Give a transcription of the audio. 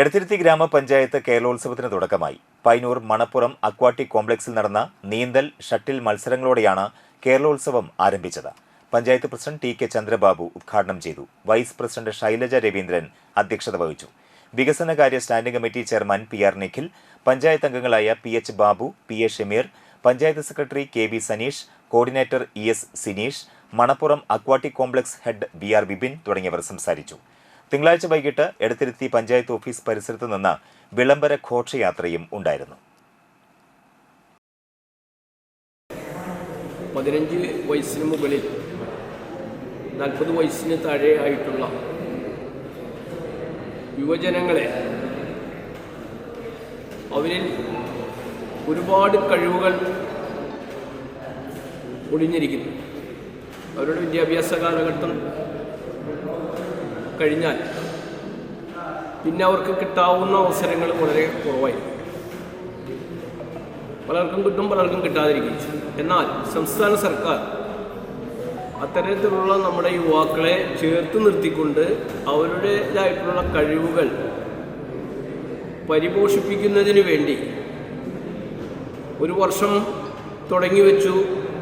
എടത്തിരുത്തി ഗ്രാമപഞ്ചായത്ത് കേരളോത്സവത്തിന് തുടക്കമായി. പൈനൂർ മണപ്പുറം അക്വാട്ടിക് കോംപ്ലക്സിൽ നടന്ന നീന്തൽ ഷട്ടിൽ മത്സരങ്ങളോടെയാണ് കേരളോത്സവം ആരംഭിച്ചത്. Panchayat president T K Chandrababu ഉദ്ഘാടനം ചെയ്തു. വൈസ് പ്രസിഡന്റ് ശൈലജ രവീന്ദ്രൻ അധ്യക്ഷത വഹിച്ചു. വികസനകാര്യ standing committee chairman P R Nikhil panchayat അംഗങ്ങളായ P H Babu P A Shameer panchayat secretary K B Saneesh coordinator E S Sineesh Manappuram aquatic complex head B R Bibin തുടങ്ങിയവർ സംസാരിച്ചു. തിങ്കളാഴ്ച വൈകിട്ട് Edathiruthy panchayat office പരിസരത്ത് നിന്ന് വിളംബര ഘോഷയാത്രയും ഉണ്ടായിരുന്നു. പതിനഞ്ച് വയസ്സിന് മുകളിൽ നാൽപ്പത് വയസ്സിന് താഴെ ആയിട്ടുള്ള യുവജനങ്ങളെ അവരിൽ ഒരുപാട് കഴിവുകൾ ഒളിഞ്ഞിരിക്കുന്നു അവരുടെ വിദ്യാഭ്യാസ കാലഘട്ടം കഴിഞ്ഞാൽ പിന്നെ അവർക്ക് കിട്ടാവുന്ന അവസരങ്ങൾ വളരെ കുറവായി. പലർക്കും കിട്ടും പലർക്കും കിട്ടാതിരിക്കും. എന്നാൽ സംസ്ഥാന സർക്കാർ അത്തരത്തിലുള്ള നമ്മുടെ യുവാക്കളെ ചേർത്ത് നിർത്തിക്കൊണ്ട് അവരുടേതായിട്ടുള്ള കഴിവുകൾ പരിപോഷിപ്പിക്കുന്നതിന് വേണ്ടി ഒരു വർഷം തുടങ്ങി വെച്ചു.